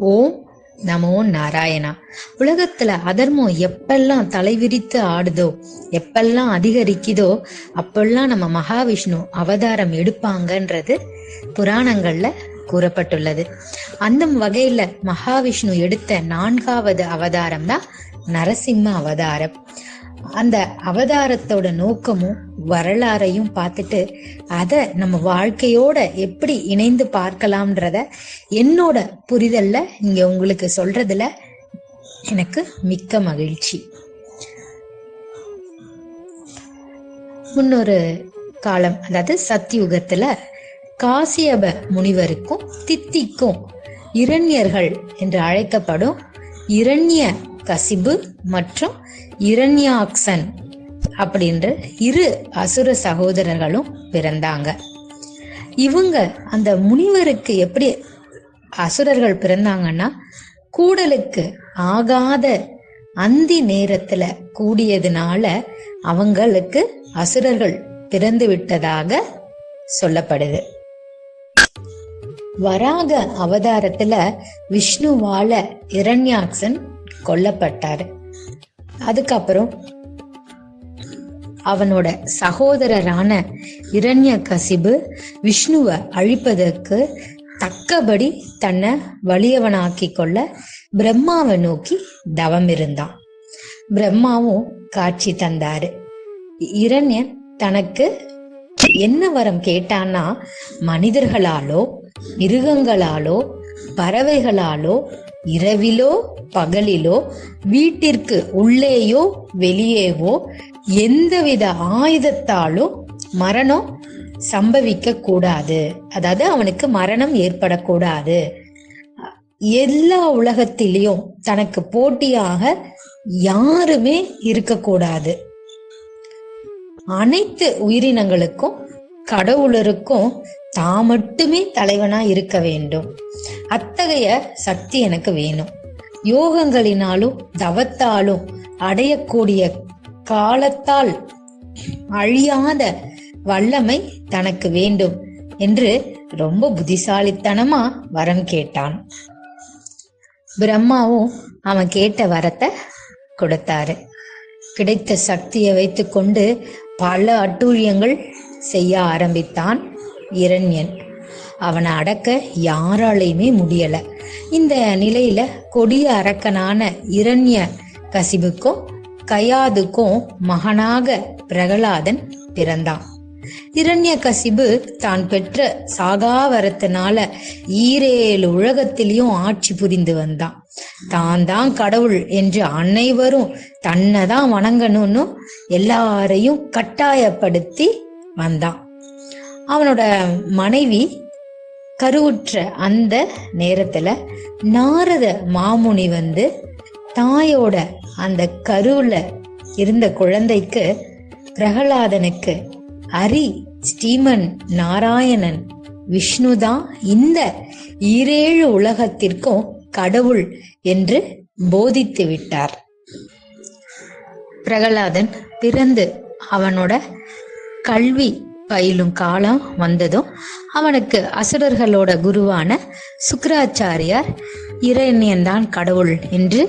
ஓம் நமோ நாராயணா. உலகத்துல அதர்மம் எப்பெல்லாம் தலைவிரித்து ஆடுதோ எப்பெல்லாம் அதிகரிக்குதோ அப்பெல்லாம் நம்ம மகாவிஷ்ணு அவதாரம் எடுப்பாங்கன்றது புராணங்கள்ல கூறப்பட்டுள்ளது. அந்த வகையில மகாவிஷ்ணு எடுத்த நான்காவது அவதாரம் தான் நரசிம்ம அவதாரம். அந்த அவதாரத்தோட நோக்கமும் வரலாறையும் பார்த்துட்டு அதை நம்ம வாழ்க்கையோட எப்படி இணைந்து பார்க்கலாம்ன்றத என்னோட புரிதல்ல இங்க உங்களுக்கு சொல்றதுல எனக்கு மிக்க மகிழ்ச்சி. முன்னொரு காலம் அதாவது சத்தியுகத்துல காசியப முனிவருக்கும் தித்திக்கும் இரண்யர்கள் என்று அழைக்கப்படும் இரண்ய கசிபு மற்றும் இரண்யாக்சன் அப்படின்ற இரு அசுர சகோதரர்களும் பிறந்தாங்க. இவங்க அந்த முனிவருக்கு எப்படி அசுரர்கள் பிறந்தாங்கன்னா கூடலுக்கு ஆகாத அந்தி நேரத்துல கூடியதுனால அவங்களுக்கு அசுரர்கள் பிறந்து விட்டதாக சொல்லப்படுது. வராக அவதாரத்துல விஷ்ணுவால இரண்யாக்சன் கொல்லப்பட்டாரு. அதுக்கப்புறம் அவனோட சகோதரரான இரண்ய கசிபு விஷ்ணுவை அழிப்பதற்கு தக்கபடி தன்னை வலியவனாக்கி கொள்ள பிரம்மாவை நோக்கி தவம் இருந்தான். பிரம்மாவும் காட்சி தந்தாரு. இரண்யன் தனக்கு என்ன வரம் கேட்டான்னா மனிதர்களாலோ மிருகங்களாலோ பறவைகளாலோ இரவிலோ பகலிலோ வீட்டிற்கு உள்ளேயோ வெளியேவோ எந்தவித ஆயுதத்தாலும் மரணம் சம்பவிக்க கூடாது. அதாவது அவனுக்கு மரணம் ஏற்படக்கூடாது. எல்லா உலகத்திலையும் தனக்கு போட்டியாக யாருமே இருக்கக்கூடாது அனைத்து உயிரினங்களுக்கும் கடவுளருக்கும் தான் மட்டுமே தலைவனா இருக்க வேண்டும். அத்தகைய சக்தி எனக்கு வேணும். யோகங்களினாலும் தவத்தாலும் அடையக்கூடிய காலத்தால் அழியாத வல்லமை தனக்கு வேண்டும் என்று ரொம்ப புத்திசாலித்தனமா வரம் கேட்டான். பிரம்மாவும் அவன் கேட்ட வரத்தை கொடுத்தாரு. கிடைத்த சக்தியை வைத்துக்கொண்டு பல அட்டூழியங்கள் செய்ய ஆரம்பித்தான் இரண்யன். அவனை அடக்க யாராலையுமே முடியல. இந்த நிலையில கொடிய அரக்கனான இரண்ய கசிபுக்கும் கயாதுக்கும் மகனாக பிரகலாதன் பிறந்தான். இரண்ய கசிபு தான் பெற்ற சாகாவரத்தினால ஈரேழு உலகத்திலையும் ஆட்சி புரிந்து வந்தான். தான் தான் கடவுள் என்று அனைவரும் தன்னை தான் வணங்கணும்னு எல்லாரையும் கட்டாயப்படுத்தி வந்தான். அவனோட மனைவி கருவுற்ற அந்த நேரத்துல நாரத மாமுனி வந்து தாயோட அந்த கருவுல இருந்த குழந்தைக்கு பிரகலாதனுக்கு ஹரி ஸ்ரீமன் நாராயணன் விஷ்ணுதான் இந்த ஈரேழு உலகத்திற்கும் கடவுள் என்று போதித்து விட்டார். பிரகலாதன் பிறந்து அவனோட கல்வி பயிலும் காலம் வந்ததும் அவனுக்கு அசுரர்களோட குருவான சுக்கராச்சாரியார் இரண்யன் தான் கடவுள் என்று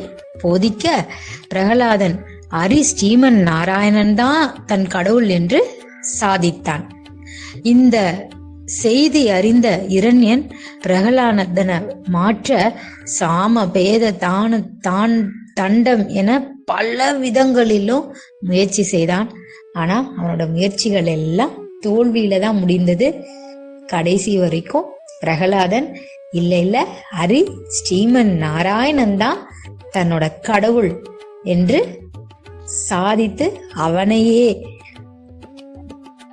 போதிக்க பிரகலாதன் ஹரி ஸ்ரீமன் நாராயணன் தான் தன் கடவுள் என்று சாதித்தான். இந்த செய்தி அறிந்த இரண்யன் பிரகலானதனை மாற்ற சாம பேத தானு தான் தண்டம் என பல விதங்களிலும் முயற்சி செய்தான். ஆனா அவனோட முயற்சிகள் எல்லாம் தோல்வியில தான் முடிந்தது. கடைசி வரைக்கும் பிரகலாதன் இல்ல இல்ல ஹரி ஸ்ரீமன் நாராயணன் தான் தன்னோட கடவுள் என்று சாதித்து அவனையே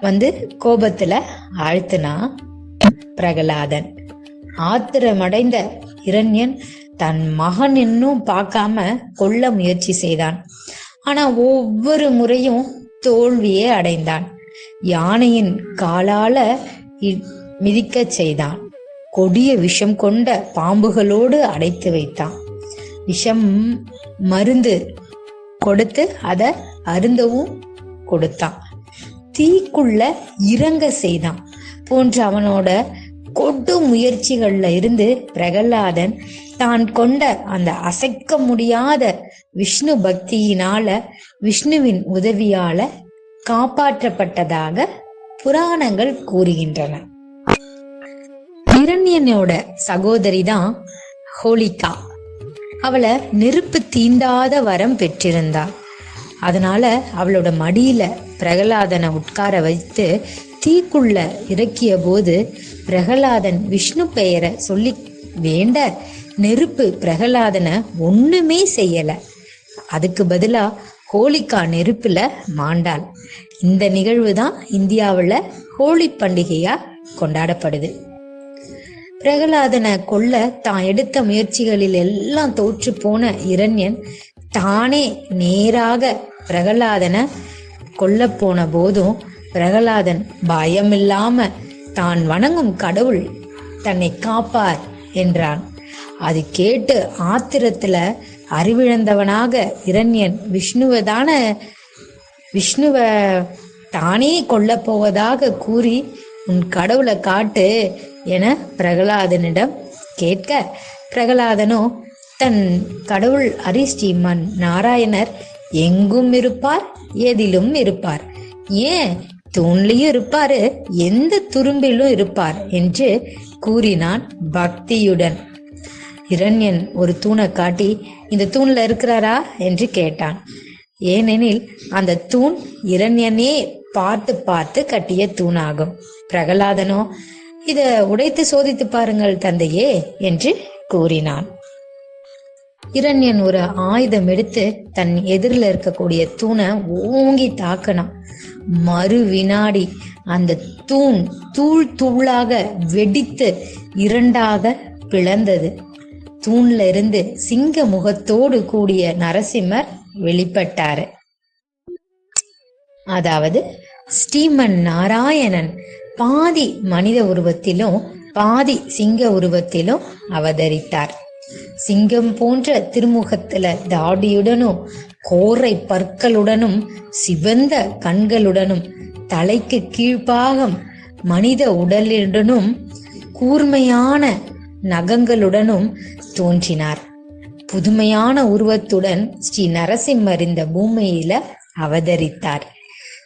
வந்து கோபத்துல ஆழ்த்தினா பிரகலாதன். ஆத்திரமடைந்த இரண்யன் தன் மகன் இன்னும் பார்க்காம கொல்ல முயற்சி செய்தான். ஆனா ஒவ்வொரு முறையும் தோல்வியே அடைந்தான். யானையின் காலால மிதிக்க செய்தான். கொடிய விஷம் கொண்ட பாம்புகளோடு அடைத்து வைத்தான். விஷம் மருந்து கொடுத்து அதை அருந்தவும் கொடுத்தான். தீக்குள்ள இறங்க செய்தான். போன்ற அவனோட கொடு முயற்சிகள்ல இருந்து பிரகலாதன் தான் கொண்ட அந்த அசைக்க முடியாத விஷ்ணு பக்தியினால விஷ்ணுவின் உதவியால காப்பாற்றப்பட்டதாக புராணங்கள் கூறுகின்றன. இரண்யனோட சகோதரி தான் ஹோலிகா. அவளை நெருப்பு தீண்டாத வரம் பெற்றிருந்தா. அதனால அவளோட மடியில பிரகலாதனை உட்கார வைத்து தீக்குள்ள இறக்கிய போது பிரகலாதன் விஷ்ணு பெயரை சொல்லி வேண்ட நெருப்பு பிரகலாதனை ஒண்ணுமே செய்யல. அதுக்கு பதிலா ஹோலிக்கா நெருப்புல மாண்டாள். இந்த நிகழ்வு தான் இந்தியாவில் ஹோலி பண்டிகையா கொண்டாடப்படுது. பிரகலாதனை கொல்ல தான் எடுத்த முயற்சிகளில் எல்லாம் தோற்று போன இரண்யன் தானே நேராக பிரகலாதனை கொல்ல போன போதும் பிரகலாதன் பயமில்லாம தான் வணங்கும் கடவுள் தன்னை காப்பார் என்றான். அது கேட்டு ஆத்திரத்துல அறிவிழந்தவனாக இரண்யன் விஷ்ணுவை விஷ்ணுவ தானே கொல்ல போவதாக கூறி உன் கடவுளை காட்டு என பிரகலாதனிடம் கேட்க பிரகலாதனோ தன் கடவுள் அரிஸ்ரீமன் நாராயணர் எங்கும் இருப்பார்? எதிலும் இருப்பார்? ஏன் தூண்லையும் இருப்பாரு? எந்த துரும்பிலும் இருப்பார்? என்று கூறினான் பக்தியுடன். இரண்யன் ஒரு தூணை காட்டி இந்த தூண்ல இருக்கிறாரா? என்று கேட்டான். ஏனெனில் அந்த தூண் இரண்யனே பார்த்து பார்த்து கட்டிய தூணாகும். பிரகலாதனோ இத உடைத்து சோதித்து பாருங்கள் தந்தையே என்று கூறினான். இரண்யன் ஒரு ஆயுதம் எடுத்து தன் எதிரில் இருக்கக்கூடிய தூணை ஓங்கி தாக்கினான். மறு வினாடி அந்த தூண் தூள் தூளாக வெடித்து இரண்டாக பிளந்தது. தூண்ல இருந்து சிங்க முகத்தோடு கூடிய நரசிம்மர் வெளிப்பட்டாரு. அதாவது ஸ்ரீமன் நாராயணன் பாதி மனித உருவத்திலும் பாதி சிங்க உருவத்திலும் அவதரித்தார். சிங்கம் போன்ற திருமுகத்துல தாடியுடனும் கோரை பற்களுடனும் சிவந்த கண்களுடனும் தலைக்கு கீழ்ப்பாகம் மனித உடலுடனும் கூர்மையான நகங்களுடனும் தோன்றினார். புதுமையான உருவத்துடன் ஸ்ரீ நரசிம்மர் இந்த பூமியில அவதரித்தார்.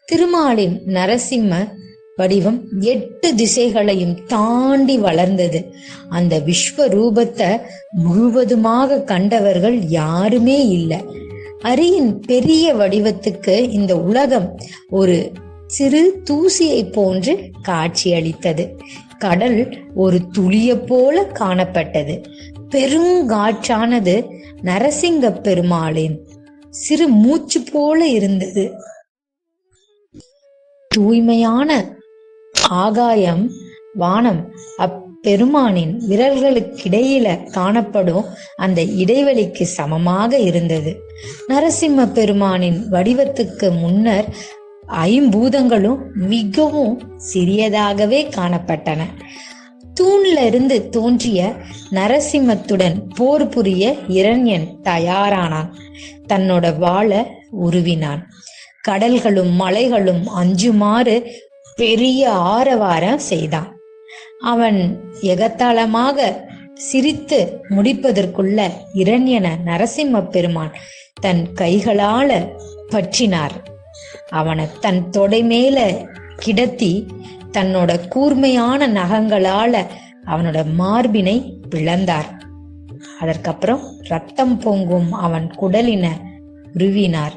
திருமாலின் நரசிம்ம வடிவம் எட்டு திசைகளையும் தாண்டி வளர்ந்தது. அந்த விஸ்வ ரூபத்தை முழுவதுமாக கண்டவர்கள் யாருமே இல்லை. அரியின் பெரிய வடிவத்துக்கு இந்த உலகம் ஒரு சிறு தூசியை போன்று காட்சியளித்தது. கடல் ஒரு துளிய போல காணப்பட்டது. பெருங்காற்றானது நரசிங்க பெருமாளின். சிறு மூச்சு போல இருந்தது. தூய்மையான ஆகாயம் வானம் அப்பெருமானின் விரல்களுக்கிடையில காணப்படும் அந்த இடைவெளிக்கு சமமாக இருந்தது. நரசிம்ம பெருமானின் வடிவத்துக்கு முன்னர் ஐம்பூதங்களும் மிகவும் சிறியதாகவே காணப்பட்டன. தூண்ல இருந்து தோன்றிய நரசிம்மத்துடன் போர் புரிய இரண்யன் தயாரானான். தன்னோட வாழ உருவினான். கடல்களும் மலைகளும் அஞ்சுமாறு பெரிய ஆரவாரம் செய்தான். அவன் எகத்தாளமாக சிரித்து முடிப்பதற்குள்ள இரண்யன நரசிம்ம பெருமான் தன் கைகளால பற்றினார். அவனை தன் தொடை மேல கிடத்தி தன்னோட கூர்மையான நகங்களால அவனோட மார்பினை பிளந்தார். அதற்கப்புறம் ரத்தம் பொங்கும் அவன் குடலின உருவினார்.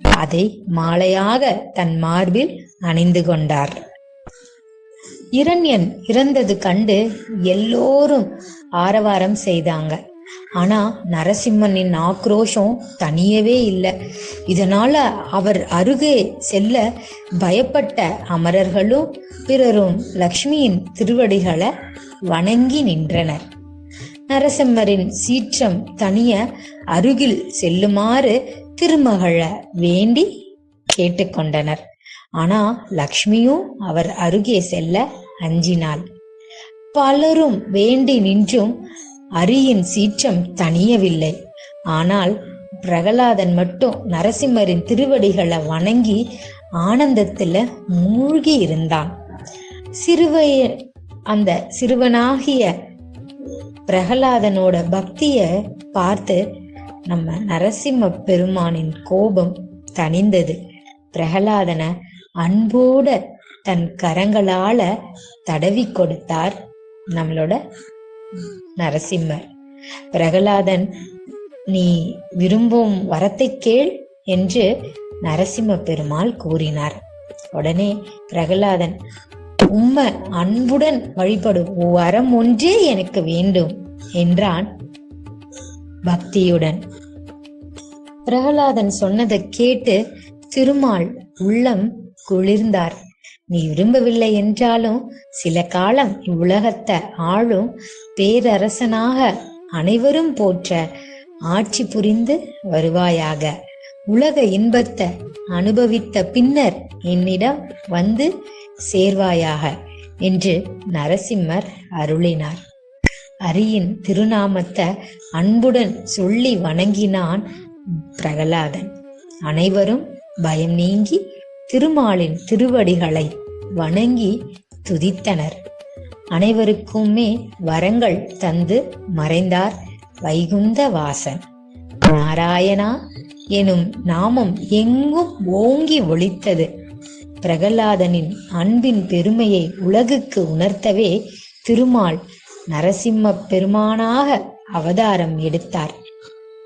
அதை மாலையாக தன் மார்பில் அணிந்து கொண்டார். இரண்யன் இறந்தது கண்டு எல்லோரும் ஆரவாரம் செய்தாங்க. ஆனா நரசிம்மனின் ஆக்ரோஷம் தனியவே இல்லை. இதனால அவர் அருகே செல்ல பயப்பட்ட அமரர்களும் பிறரும் லக்ஷ்மியின் திருவடிகளை வணங்கி நின்றனர். நரசிம்மரின் சீற்றம் தனிய அருகில் செல்லுமாறு திருமகள வேண்டி கேட்டுக்கொண்டனர் ஆனா லக்ஷ்மியும் அவர் அருகே செல்ல அஞ்சினாள். பலரும் வேண்டி நின்றும் அரியின் சீற்றம் தணியவில்லை. ஆனால் பிரகலாதன் மட்டும் நரசிம்மரின் திருவடிகளை வணங்கி ஆனந்தத்துல மூழ்கி இருந்தான் சிறுவய அந்த சிறுவனாகிய பிரகலாதனோட பக்திய பார்த்து நம்ம நரசிம்ம பெருமானின் கோபம் தணிந்தது. பிரகலாதனை அன்போட தன் கரங்களால தடவி கொடுத்தார் நம்மளோட நரசிம்மர். பிரகலாதன் நீ விரும்பும் வரத்தை கேள் என்று நரசிம்ம பெருமாள் கூறினார். உடனே பிரகலாதன் உம்ம அன்புடன் வழிபடும் வரம் ஒன்றே எனக்கு வேண்டும் என்றான் பக்தியுடன். பிரகலாதன் சொன்னதை கேட்டு திருமால் உள்ளம் குளிர்ந்தார். நீ விரும்பவில்லை என்றாலும் சில காலம் இவ்வுலகத்தை ஆளும் பேரரசனாக அனைவரும் போற்ற ஆட்சி புரிந்து வருவாயாக. உலக இன்பத்தை அனுபவித்த பின்னர் என்னிடம் வந்து சேர்வாயாக என்று நரசிம்மர் அருளினார். அரியின் திருநாமத்தை அன்புடன் சொல்லி வணங்கினான் பிரகலாதன். அனைவரும் பயம் நீங்கி திருமாலின் திருவடிகளை வணங்கி துதித்தனர். அனைவருக்குமே வரங்கள் தந்து மறைந்தார் வைகுந்த வாசன். நாராயணா எனும் நாமம் எங்கும் ஓங்கி ஒழித்தது. பிரகலாதனின் அன்பின் பெருமையை உலகுக்கு உணர்த்தவே திருமால் நரசிம்ம பெருமானாக அவதாரம் எடுத்தார்.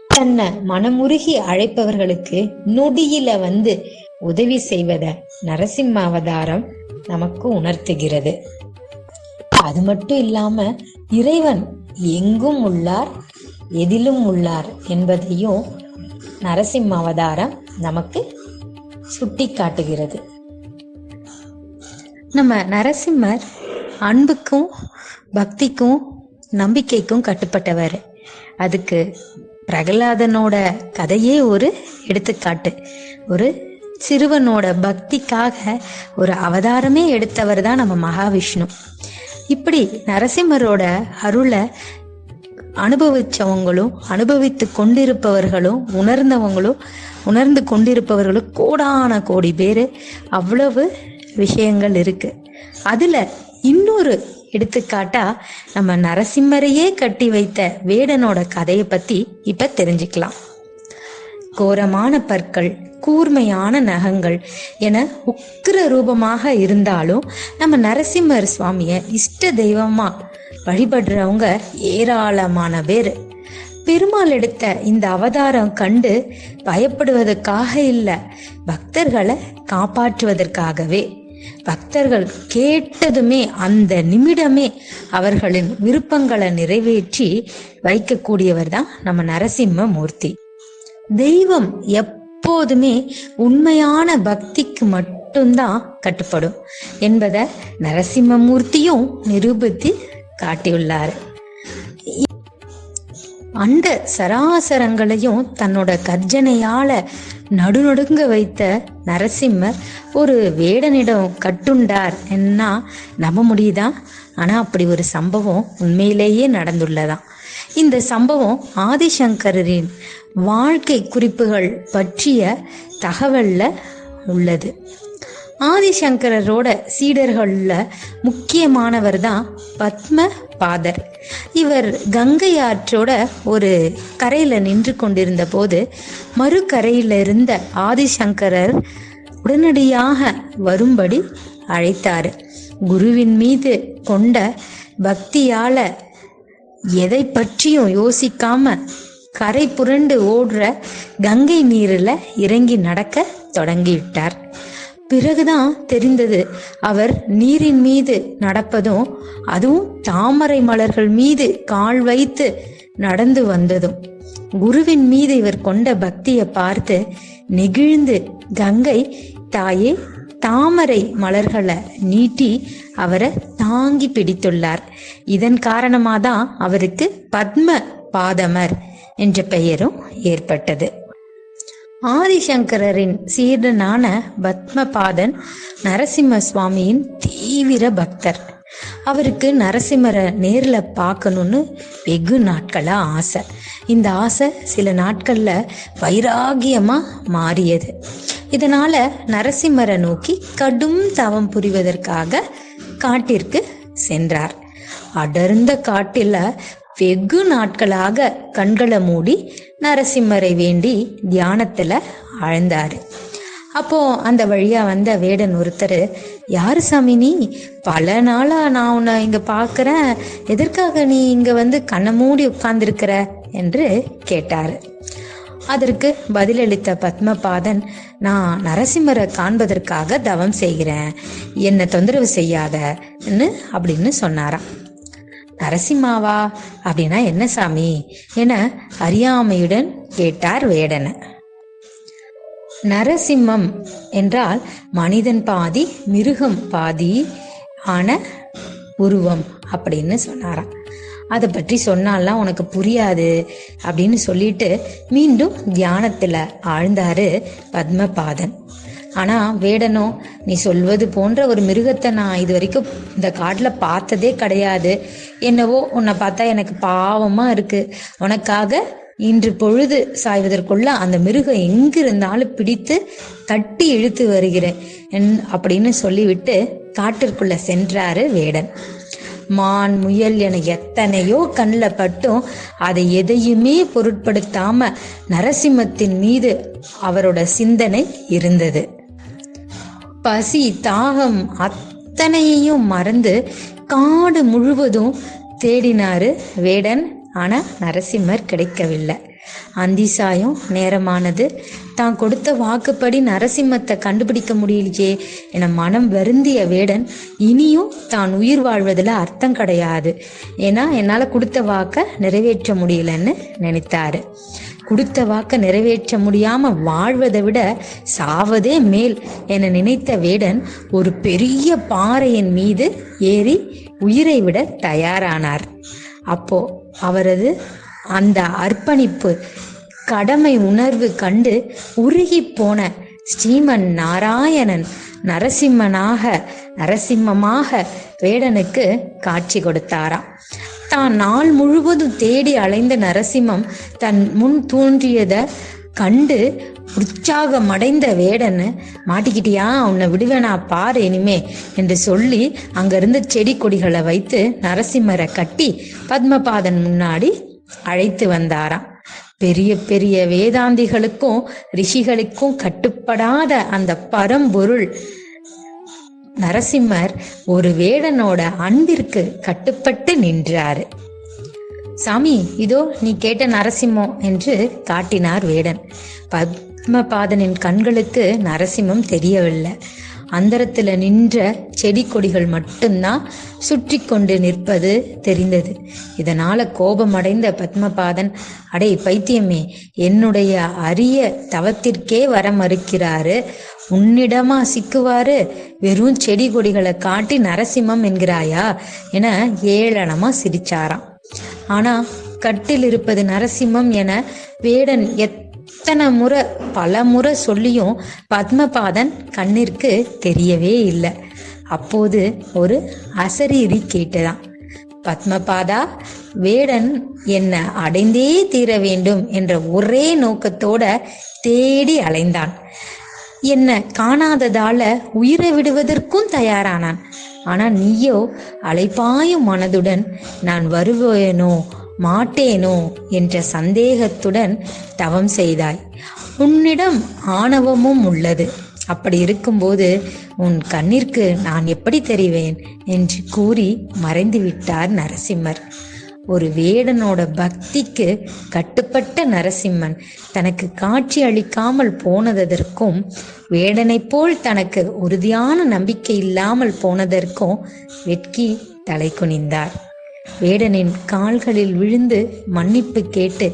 தன்னை மனமுருகி அழைப்பவர்களுக்கு நொடியில வந்து உதவி செய்வத நரசிம்ம அவதாரம் நமக்கு உணர்த்துகிறது. அது மட்டும் இல்லாம இறைவன் எங்கும் உள்ளார் எதிலும் உள்ளார் என்பதையும் நரசிம்ம அவதாரம் நமக்கு சுட்டி காட்டுகிறது நம்ம நரசிம்மர் அன்புக்கும் பக்திக்கும் நம்பிக்கைக்கும் கட்டுப்பட்டவர். அதுக்கு பிரகலாதனோட கதையே ஒரு எடுத்துக்காட்டு. ஒரு சிறுவனோட பக்திக்காக ஒரு அவதாரமே எடுத்தவர் தான் நம்ம மகாவிஷ்ணு. இப்படி நரசிம்மரோட அருளை அனுபவிச்சவங்களும் அனுபவித்து கொண்டிருப்பவர்களும் உணர்ந்தவங்களும் உணர்ந்து கொண்டிருப்பவர்களும் கோடான கோடி பேர். அவ்வளவு விஷயங்கள் இருக்கு. அதுல இன்னொரு எடுத்துக்காட்டா நம்ம நரசிம்மரையே கட்டி வைத்த வேடனோட கதையை பத்தி இப்ப தெரிஞ்சுக்கலாம். கோரமான பற்கள் கூர்மையான நகங்கள் என உக்கிர ரூபமாக இருந்தாலும் நம்ம நரசிம்மர் சுவாமிய இஷ்ட தெய்வமா வழிபடுறவங்க ஏராளமான பேர். பெருமாள் எடுத்த இந்த அவதாரம் கண்டு பயப்படுவதற்காக இல்லை பக்தர்களை காப்பாற்றுவதற்காகவே. பக்தர்கள் கேட்டதுமே அந்த நிமிடமே அவர்களின் விருப்பங்களை நிறைவேற்றி வைக்கக்கூடியவர் தான் நம்ம நரசிம்ம மூர்த்தி தெய்வம் எப்போதுமே உண்மையான பக்திக்கு மட்டும்தான் கட்டுப்படும் என்பதை நரசிம்மமூர்த்தியும் நிரூபித்து காட்டியுள்ளார். அண்ட சராசரங்களையும் தன்னோட கர்ஜனையால நடுநடுங்க வைத்த நரசிம்மர் ஒரு வேடனிடம் கட்டுண்டார் என்ன நம்ப முடியுதா? ஆனா அப்படி ஒரு சம்பவம் உண்மையிலேயே நடந்துள்ளதாம். இந்த சம்பவம் ஆதிசங்கரின் வாழ்க்கை குறிப்புகள் பற்றிய தகவல்ல உள்ளது. ஆதிசங்கரரோட சீடர்களில் முக்கியமானவர் தான் பத்ம பாதர் இவர் கங்கை ஆற்றோட ஒரு கரையில் நின்று கொண்டிருந்த போது மறுக்கரையில் இருந்த ஆதிசங்கரர் உடனடியாக வரும்படி அழைத்தார். குருவின் மீது கொண்ட பக்தியால எதை பற்றியும் யோசிக்காம கரை புரண்டு ஓடுற கங்கை நீரில் இறங்கி நடக்க தொடங்கிவிட்டார். பிறகுதான் தெரிந்தது அவர் நீரின் மீது நடப்பதும் அதுவும் தாமரை மலர்கள் மீது கால் வைத்து நடந்து வந்ததும். குருவின் மீது இவர் கொண்ட பக்தியை பார்த்து நெகிழ்ந்து கங்கை தாயே தாமரை மலர்களை நீட்டி அவரை தாங்கி பிடித்துள்ளார். இதன் காரணமாதான் அவருக்கு பத்ம பாதமர் என்ற பெயரும் ஏற்பட்டது. ஆதிசங்கரின் சீடனான பத்மபாதன் நரசிம்ம சுவாமியின் தீவிர பக்தர். அவருக்கு நரசிம்மரை நேரில் பார்க்கணும்னு வெகு நாட்களா ஆசை. இந்த ஆசை சில நாட்கள்ல வைராகியமாக மாறியது. இதனால நரசிம்மரை நோக்கி கடும் தவம் புரிவதற்காக காட்டிற்கு சென்றார். அடர்ந்த காட்டில் வெகு நாட்களாக கண்களை மூடி நரசிம்மரை வேண்டி தியானத்துல ஆழ்ந்தாரு. அப்போ அந்த வழியா வந்த வேடன் ஒருத்தர் யாரு சாமி நீ? பல நாளா நான் உன்னை இங்க பாக்குறேன். எதற்காக நீ இங்க வந்து கண்ணை மூடி உட்கார்ந்திருக்கிற? என்று கேட்டாரு. அதற்கு பதிலளித்த பத்மபாதன் நான் நரசிம்மரை காண்பதற்காக தவம் செய்கிறேன். என்னை தொந்தரவு செய்யாதன்னு அப்படின்னு சொன்னாராம். நரசிம்மாவா? அப்படின்னா என்ன சாமி? என அறியாமையுடன் கேட்டார் வேடனை. நரசிம்மம் என்றால் மனிதன் பாதி மிருகம் பாதி ஆன உருவம் அப்படின்னு சொன்னாராம். அதை பற்றி சொன்னாலாம் உனக்கு புரியாது அப்படின்னு சொல்லிட்டு மீண்டும் தியானத்துல ஆழ்ந்தாரு பத்மபாதன். ஆனா வேடனோ நீ சொல்வது போன்ற ஒரு மிருகத்தை நான் இது வரைக்கும் இந்த காட்டுல பார்த்ததே கிடையாது. என்னவோ உன்னை பார்த்தா எனக்கு பாவமா இருக்கு. உனக்காக இன்று பொழுது சாய்வதற்குள்ள அந்த மிருகம் எங்கிருந்தாலும் பிடித்து தட்டி இழுத்து வருகிறேன் என்- அப்படின்னு சொல்லிவிட்டு காட்டிற்குள்ள சென்றாரு வேடன். மான் முயல் என எத்தனையோ கண்ணில் பட்டும் அதை எதையுமே பொருட்படுத்தாம நரசிம்மத்தின் மீது அவரோட சிந்தனை இருந்தது. பசி தாகம் அத்தனையையும் மறந்து காடு முழுவதும் தேடினாரு வேடன். ஆனால் நரசிம்மர் கிடைக்கவில்லை. அந்திசாயம் நேரமானது தான் கொடுத்த வாக்குப்படி நரசிம்மத்தை கண்டுபிடிக்க முடியலையே என மனம் வருந்திய வேடன் இனியும் தான் உயிர் வாழ்வதில் அர்த்தம் கிடையாது. ஏன்னா என்னால் கொடுத்த வாக்கை நிறைவேற்ற முடியலன்னு நினைத்தாரு. கொடுத்த வாக்க நிறைவேற்ற முடியாம வாழ்வதை விட சாவதே மேல் என நினைத்த வேடன் ஒரு பெரிய பாறையின் மீது ஏறி உயிரை விட தயாரானார். அப்போ அவரது அந்த அர்ப்பணிப்பு கடமை உணர்வு கண்டு உருகி போன ஸ்ரீமன் நாராயணன் நரசிம்மனாக நரசிம்மமாக வேடனுக்கு காட்சி கொடுத்தாராம். தான் நாள் முழுவதும் தேடி அலைந்த நரசிம்மம் தன் முன் தோன்றியத கண்டு உற்சாகமடைந்த வேடன் மாட்டிக்கிட்டியா? உன்னை விடுவேனா பாரு இனிமே என்று சொல்லி அங்கிருந்து செடி கொடிகளை வைத்து நரசிம்மரை கட்டி பத்மபாதன் முன்னாடி அழைத்து வந்தாராம். பெரிய பெரிய வேதாந்திகளுக்கும் ரிஷிகளுக்கும் கட்டுப்படாத அந்த பரம்பொருள். நரசிம்மர் ஒரு வேடனோட அன்பிற்கு கட்டுப்பட்டு நின்றாரு. சாமி இதோ நீ கேட்ட நரசிம்மம் என்று காட்டினார் வேடன். பத்மபாதனின் கண்களுக்கு நரசிம்மம் தெரியவில்லை. அந்தரத்தில் நின்ற செடி கொடிகள் மட்டும்தான் சுற்றி கொண்டு நிற்பது தெரிந்தது. இதனால கோபமடைந்த பத்மபாதன் அடே பைத்தியமே என்னுடைய அரிய தவத்திற்கே வர மறுக்கிறாரு உன்னிடமா சிக்குவாரு? வெறும் செடி கொடிகளை காட்டி நரசிம்மம் என்கிறாயா? என ஏளனமா சிரிச்சாராம். ஆனா கட்டில் இருப்பது நரசிம்மம் என வேடன் இத்தனை முறை பல முறை சொல்லியும் பத்மபாதன் கண்ணிற்கு தெரியவே இல்லை. அப்போது ஒரு அசரீரி கேட்டுதான் பத்மபாதா வேடன் என்ன அடைந்தே தீர வேண்டும் என்ற ஒரே நோக்கத்தோட தேடி அலைந்தான். என்ன காணாததால உயிரை விடுவதற்கும் தயாரானான். ஆனா நீயோ அலைப்பாயும் மனதுடன் நான் வருவேனோ மாட்டேனோ என்ற சந்தேகத்துடன் தவம் செய்தாய். உன்னிடம் ஆணவமும் உள்ளது. அப்படி இருக்கும்போது உன் கண்ணிற்கு நான் எப்படி தெரிவேன்? என்று கூறி மறைந்து விட்டார் நரசிம்மர். ஒரு வேடனோட பக்திக்கு கட்டுப்பட்ட நரசிம்மன் தனக்கு காட்சி அளிக்காமல் போனதற்கும் வேடனைப் போல் தனக்கு உறுதியான நம்பிக்கை இல்லாமல் போனதற்கும் வெட்கி தலை குனிந்தார். வேடனின் கால்களில் விழுந்து மன்னிப்பு கேட்டு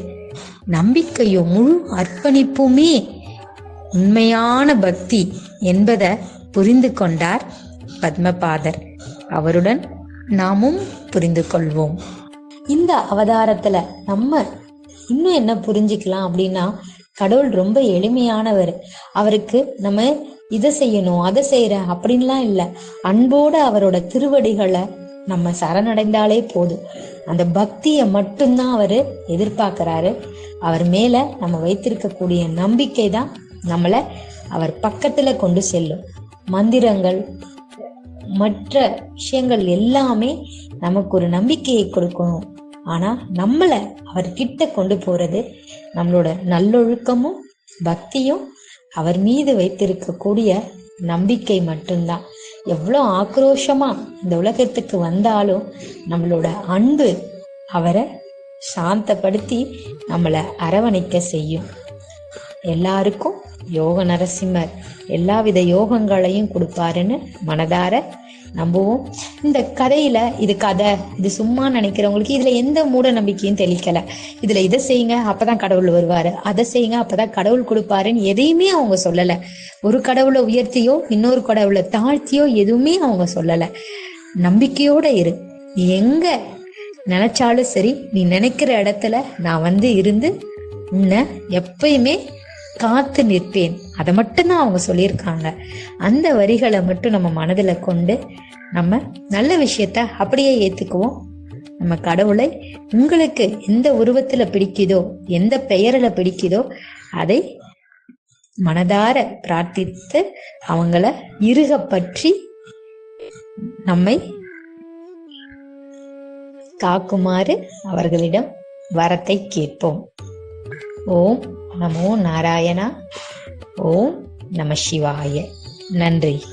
நம்பிக்கையும் முழு அர்ப்பணிப்புமே உண்மையான பக்தி என்பதை புரிந்து கொண்டார் பத்மபாதர். அவருடன் நாமும் புரிந்து கொள்வோம். இந்த அவதாரத்துல நம்ம இன்னும் என்ன புரிஞ்சுக்கலாம் அப்படின்னா கடவுள் ரொம்ப எளிமையானவர். அவருக்கு நம்ம இதை செய்யணும் அதை செய்யற அப்படின்லாம் இல்லை. அன்போட அவரோட திருவடிகளை நம்ம சரணடைந்தாலே போதும். அந்த பக்தியை மட்டும்தான் அவர் எதிர்பார்க்கிறாரு. அவர் மேல நம்ம வைத்திருக்கக்கூடிய நம்பிக்கை தான் நம்மளை அவர் பக்கத்துல கொண்டு செல்லும். மந்திரங்கள் மற்ற விஷயங்கள் எல்லாமே நமக்கு ஒரு நம்பிக்கையை கொடுக்கணும். ஆனா நம்மளை அவர்கிட்ட கொண்டு போறது நம்மளோட நல்லொழுக்கமும் பக்தியும் அவர் மீது வைத்திருக்கக்கூடிய நம்பிக்கை மட்டும்தான். எவ்வளோ ஆக்ரோஷமா இந்த உலகத்துக்கு வந்தாலும் நம்மளோட அன்பு அவரை சாந்தப்படுத்தி நம்மளை அரவணைக்க செய்யும். எல்லாருக்கும் யோக நரசிம்மர் எல்லாவித யோகங்களையும் கொடுப்பாருன்னு மனதார நம்புவோம். இந்த கதையில இது கதை இது சும்மா நினைக்கிறவங்களுக்கு இதுல எந்த மூட நம்பிக்கையும் தெளிக்கல. இதுல இதை செய்யுங்க அப்பதான் கடவுள் வருவாரு. அதை செய்யுங்க அப்பதான் கடவுள் கொடுப்பாருன்னு எதையுமே அவங்க சொல்லல. ஒரு கடவுளை உயர்த்தியோ இன்னொரு கடவுளை தாழ்த்தியோ எதுவுமே அவங்க சொல்லல. நம்பிக்கையோட இரு. எங்க நினைச்சாலும் சரி நீ நினைக்கிற இடத்துல நான் வந்து இருந்து உன்னை எப்பயுமே காத்து நிற்பேன். அதை மட்டும்தான் அவங்க சொல்லியிருக்காங்க. அந்த வரிகளை மட்டும் நம்ம மனதில் கொண்டு நம்ம நல்ல விஷயத்த அப்படியே ஏற்றுக்குவோம் நம்ம கடவுளை உங்களுக்கு எந்த உருவத்தில் பிடிக்குதோ எந்த பெயரில் பிடிக்குதோ அதை மனதார பிரார்த்தித்து அவங்கள இருக பற்றி நம்மை காக்குமாறு அவர்களிடம் வரத்தை கேட்போம். ஓம் நமோ நாராயணா. ஓம் நம சிவாய. நன்றி.